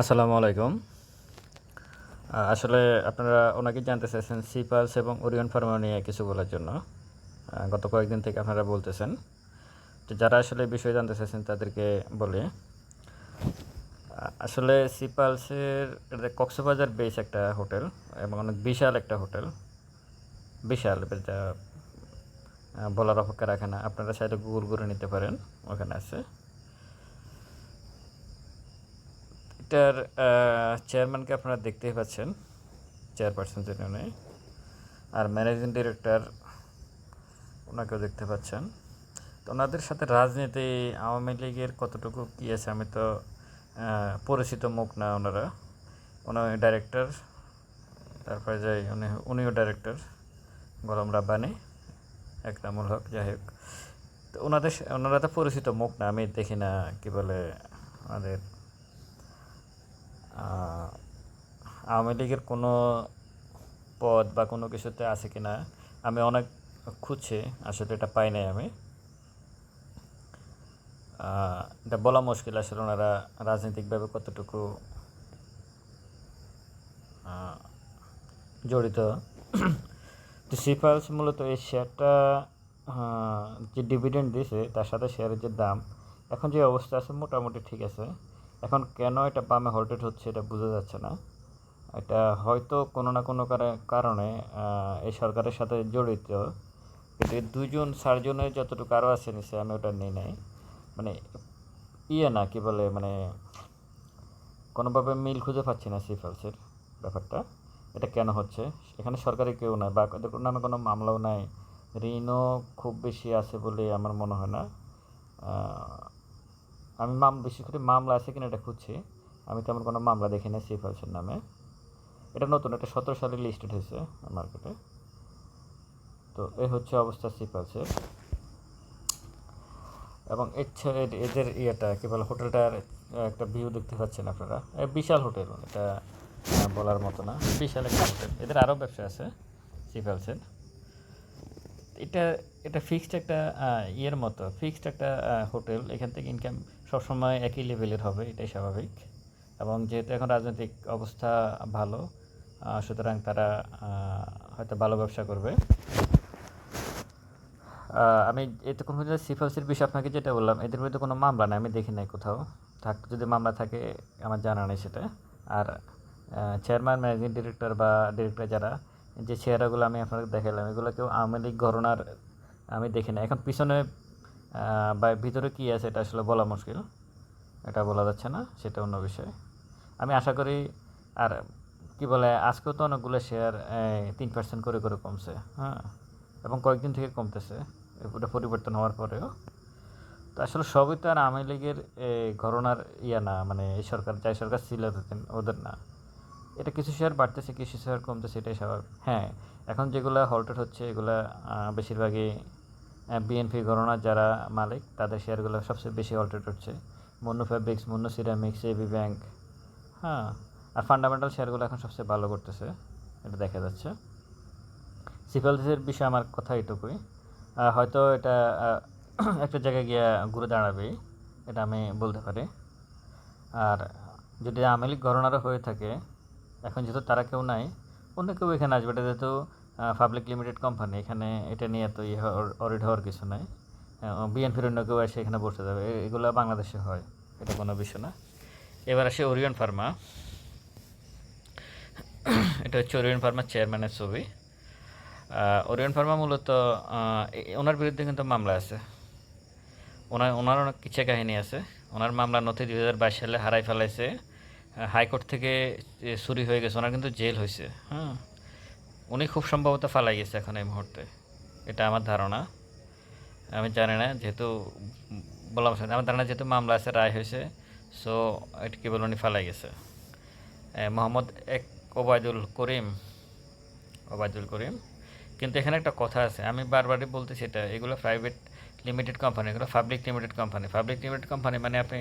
আসসালামু আলাইকুম। আসলে আপনারা ওনাকে জানতে চাইছেন সিপালস এবং ওরিয়ন ফার্মা নিয়ে কিছু বলার জন্য। গত কয়েকদিন থেকে আপনারা বলতেছেন। তো যারা আসলে বিষয়ে জানতে চাইছেন তাদেরকে বলি। আসলে সিপালসের কক্সবাজার বেস একটা হোটেল এবং অনেক বিশাল একটা হোটেল। বিশাল এটা বলার অপেক্ষা রাখে না। আপনারা সাইডে গুগল করে নিতে পারেন, ওখানে আছে। এটার চেয়ারম্যানকে আপনারা দেখতেই পাচ্ছেন চেয়ারপারসন যিনি উনি, আর ম্যানেজিং ডিরেক্টর ওনাকেও দেখতে পাচ্ছেন। তো ওনাদের সাথে রাজনীতি, আওয়ামী লীগের কতটুকু কী আছে আমি তো পরিচিত মুখ না ওনারা। ওনার ডাইরেক্টর তারপরে যাই, উনি, উনিও ডাইরেক্টর গোলাম রাব্বানি, একরামুল হক, যাই হোক। তো ওনাদের ওনারা তো পরিচিত মুখ না, আমি দেখি না কী বলে আমাদের আওয়ামী লীগের কোনো পদ বা কোনো কিছুতে আছে কি না, আমি অনেক খুঁজছি, আসলে এটা পাই নাই আমি। এটা বলা মুশকিল আসলে ওনারা রাজনৈতিকভাবে কতটুকু জড়িত। তো সিফালস মূলত এই শেয়ারটা যে ডিভিডেন্ড দিয়েছে তার সাথে শেয়ারের যে দাম, এখন যে অবস্থা আছে মোটামুটি ঠিক আছে। এখন কেন এটা বামে হল্টেড হচ্ছে এটা বোঝা যাচ্ছে না। এটা হয়তো কোনো না কোনো কারে- কারণে এই সরকারের সাথে জড়িত। কিন্তু এই দুইজন চারজনের যতটুকু আরও আছে নিচে, আমি ওটা নিই নাই। মানে ইয়ে না, কি বলে মানে কোনোভাবে মিল খুঁজে পাচ্ছি না সিফালসের ব্যাপারটা। এটা কেন হচ্ছে? এখানে সরকারি কেউ নাই, বা এদের নামে কোনো মামলাও নাই। ঋণও খুব বেশি আছে বলে আমার মনে হয় না। আমি মাম, বিশেষ করে মামলা আছে কিনা এটা খুঁজছি। আমি তেমন কোনো মামলা দেখি না সিফালসের নামে। এটা নতুন, এটা সতেরো সালে লিস্টেড হয়েছে মার্কেটে তো এই হচ্ছে অবস্থা সিপালসের এবং ইচ্ছে এদের ইয়েটা, কী বলে, হোটেলটার একটা ভিউ দেখতে পাচ্ছেন আপনারা। বিশাল হোটেল, এটা বলার মতো না। বিশাল একটা হোটেল। এদের আরও ব্যবসা আছে সিপালসের এটা এটা ফিক্সড একটা ইয়ের মতো ফিক্সড একটা হোটেল। এখান থেকে ইনকাম সবসময় একই লেভেলের হবে, এটাই স্বাভাবিক। এবং যেহেতু এখন রাজনৈতিক অবস্থা ভালো সুতরাং তারা হয়তো ভালো ব্যবসা করবে। আমি এতক্ষণ পর্যন্ত সিফালসের বিষয়ে আপনাকে যেটা বললাম, এদের বিরুদ্ধে কোনো মামলা নেই, আমি দেখি নাই কোথাও। থাক, যদি মামলা থাকে, আমার জানা নেই সেটা। আর চেয়ারম্যান ম্যানেজিং ডিরেক্টর বা ডিরেক্টর যারা, যে চেহারাগুলো আমি আপনাকে দেখালাম এগুলো কেউ আওয়ামী লীগ ঘটনার আমি দেখি না এখন পিছনে বা ভিতরে কী আছে এটা আসলে বলা মুশকিল। এটা বলা যাচ্ছে না, সেটা অন্য বিষয়। আমি আশা করি আর কি বলে, আজকেও তো অনেকগুলো শেয়ার তিন পার্সেন্ট করে করে কমছে হ্যাঁ? এবং কয়েকদিন থেকে কমতেছে ওটা পরিবর্তন হওয়ার পরেও। তো আসলে সবই তো আর আওয়ামী লীগের ঘটনার ইয়া না মানে এই সরকার, যাই সরকার ছিল ওদের না। এটা কিছু শেয়ার বাড়তেছে, কিছু শেয়ার কমতেছে, এটাই স্বাভাবিক। হ্যাঁ এখন যেগুলো হল্টেড হচ্ছে, এগুলা বেশিরভাগই বিএনপি গণনার যারা মালিক, তাদের শেয়ারগুলো সবচেয়ে বেশি হল্টেড হচ্ছে। Monno fabrics Monno ceramics AB bank হ্যাঁ আর ফান্ডামেন্টাল শেয়ারগুলো এখন সবচেয়ে ভালো করতেছে, এটা দেখা যাচ্ছে। সিফেলসের বিষয়ে আমার কথা এটুকুই। হয়তো এটা একটা জায়গায় গিয়ে ঘুরে দাঁড়াবে, এটা আমি বলতে পারি। আর যদি আমেলিক ঘটনারও হয়ে থাকে, এখন যেহেতু তারা কেউ নাই, অন্য কেউ এখানে আসবে, এটা যেহেতু পাবলিক লিমিটেড কোম্পানি এখানে এটা নিয়ে তো ইয়ে অডিট হওয়ার কিছু নাই। বিএনপির অন্য কেউ এসে এখানে বসে যাবে। এগুলো বাংলাদেশে হয়, এটা কোনো বিষয় না। এবার আসে ওরিয়ন ফার্মা এটা হচ্ছে ওরিয়ন ফার্মার চেয়ারম্যানের ছবি। ওরিয়ন ফার্মা মূলত ওনার বিরুদ্ধে কিন্তু মামলা আছে। ওনার ওনার অনেক কিছু কাহিনী আছে। ওনার মামলা নথি দুই হাজার বাইশ সালে হারাই ফেলাইছে। হাইকোর্ট থেকে চুরি হয়ে গেছে। ওনার কিন্তু জেল হয়েছে হ্যাঁ। উনি খুব সম্ভবত ফালাই গেছে এখন এই মুহূর্তে। এটা আমার ধারণা। আমি জানি না, যেহেতু বললাম আমার ধারণা যেহেতু মামলা আছে, রায় হয়েছে সো এটা কি বলে উনি ফালাই গেছে। মোহাম্মদ এক ওবায়দুল করিম ওবায়দুল করিম। কিন্তু এখানে একটা কথা আছে, আমি বারবারই বলতেছি এটা, এগুলো প্রাইভেট লিমিটেড কোম্পানি এগুলো public limited company public limited company মানে আপনি,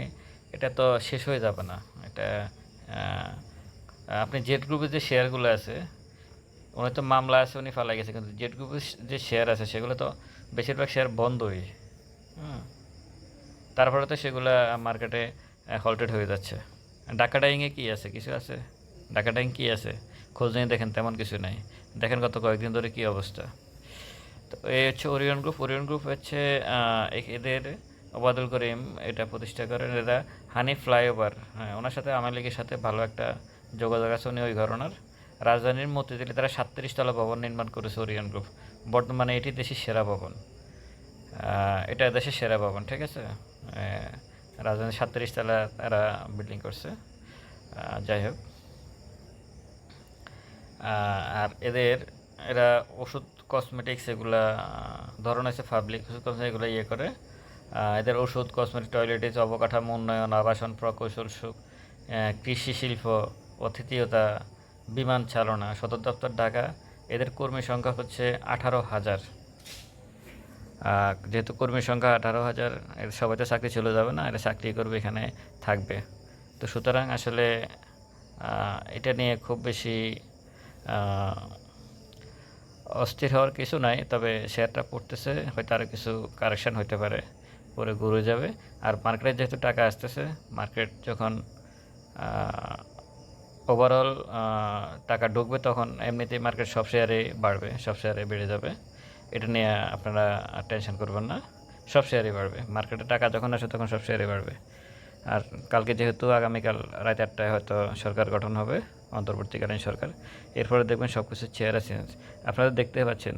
এটা তো শেষ হয়ে যাবে না। এটা আপনি জেড গ্রুপের যে শেয়ারগুলো আছে উনি তো মামলা আছে, উনি ফালাই গেছে, কিন্তু জেড গ্রুপের যে শেয়ার আছে, সেগুলো তো বেশিরভাগ শেয়ার বন্ধই। হুম। তারপরে তো সেগুলো মার্কেটে হল্টেড হয়ে যাচ্ছে। ডাকা ডাইংয়ে কী আছে? কিছু আছে? ডাকা ডাইং কী আছে? খোঁজ নিয়ে দেখেন, তেমন কিছু নাই। দেখেন গত কয়েকদিন ধরে কী অবস্থা। তো এই হচ্ছে ওরিয়ন গ্রুপ ওরিয়ন গ্রুপ হচ্ছে এদের ওবায়দুল করিম, এটা প্রতিষ্ঠা করেন, এরা হানি ফ্লাইওভার হ্যাঁ ওনার সাথে আওয়ামী সাথে ভালো একটা যোগাযোগ আছে, উনি ওই ঘটনার রাজধানীর মতিঝিলে তারা সাতত্রিশ তলা ভবন নির্মাণ করেছে ওরিয়ন গ্রুপ। বর্তমানে এটি দেশের সেরা ভবন। এটা দেশের সেরা ভবন, ঠিক আছে? রাজধানীর সাতত্রিশ তলা তারা বিল্ডিং করছে। যাই হোক। আর এদের, এরা ওষুধ কসমেটিক্স এগুলা ধরন আছে পাবলিক ওষুধ কসমেটিক্স এগুলো ইয়ে করে। এদের ওষুধ কসমেটিক টয়লেটিস অবকাঠামো উন্নয়ন, আবাসন, প্রকৌশল, সুখ কৃষি, শিল্প, অতিথিয়তা বিমান চালনা, সদর দপ্তর ঢাকা। এদের কর্মী সংখ্যা হচ্ছে আঠারো হাজার। যেহেতু কর্মী সংখ্যা আঠারো হাজার, এর সবাই তো চাকরি চলে যাবে না, এরা চাকরি করবে এখানে থাকবে। তো সুতরাং আসলে এটা নিয়ে খুব বেশি অস্থির হওয়ার কিছু নাই, তবে শেয়ারটা পড়তেছে, হয়তো আরও কিছু কারেকশন হতে পারে, পরে ঘুরে যাবে। আর মার্কেটে যেহেতু টাকা আসতেছে, মার্কেট যখন ওভারঅল টাকা ঢুকবে তখন এমনিতেই মার্কেট সব শেয়ারে বাড়বে, সব শেয়ারে বেড়ে যাবে। এটা নিয়ে আপনারা টেনশন করবেন না, সব শেয়ারে বাড়বে। মার্কেটে টাকা যখন আসে তখন সব শেয়ারই বাড়বে। আর কালকে যেহেতু আগামীকাল রাত আটটায় হয়তো সরকার গঠন হবে, অন্তর্বর্তীকালীন সরকার, এরপরে দেখবেন সব কিছু চেহারা চেঞ্জ আপনারা দেখতে পাচ্ছেন,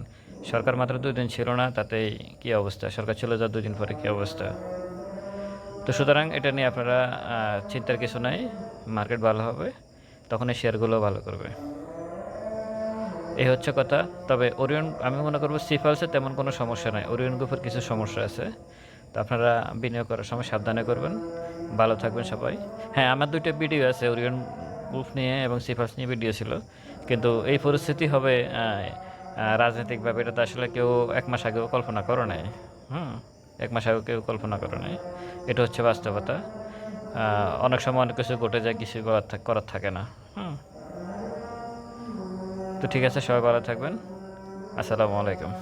সরকার মাত্র দুই দিন ছিল না, তাতেই কী অবস্থা? সরকার চলে যাওয়ার দুই দিন পরে কী অবস্থা? তো সুতরাং এটা নিয়ে আপনারা চিন্তার কিছু নাই মার্কেট ভালো হবে। তখন এই শেয়ারগুলো ভালো করবে। এই হচ্ছে কথা। তবে ওরিয়ন, আমি মনে করব সিফালসে তেমন কোনো সমস্যা নাই। ওরিয়ন গ্রুপের কিছু সমস্যা আছে। তো আপনারা বিনিয়োগ করার সময় সাবধানে করবেন। ভালো থাকবেন সবাই। হ্যাঁ আমার দুইটা ভিডিও আছে, ওরিয়ন গ্রুপ নিয়ে এবং সিফালস নিয়ে ভিডিও ছিল। কিন্তু এই পরিস্থিতি হবে রাজনৈতিকভাবে এটা তো আসলে কেউ এক মাস আগেও কল্পনা করে নাই। হুম, এক মাস আগেও কেউ কল্পনা করে নাই। এটা হচ্ছে বাস্তবতা। অনেক সময় অনেক কিছু ঘটে যায়, কিছু করার থাকে না। হুম। তো ঠিক আছে, সবাই ভালো থাকবেন। আসসালামু আলাইকুম।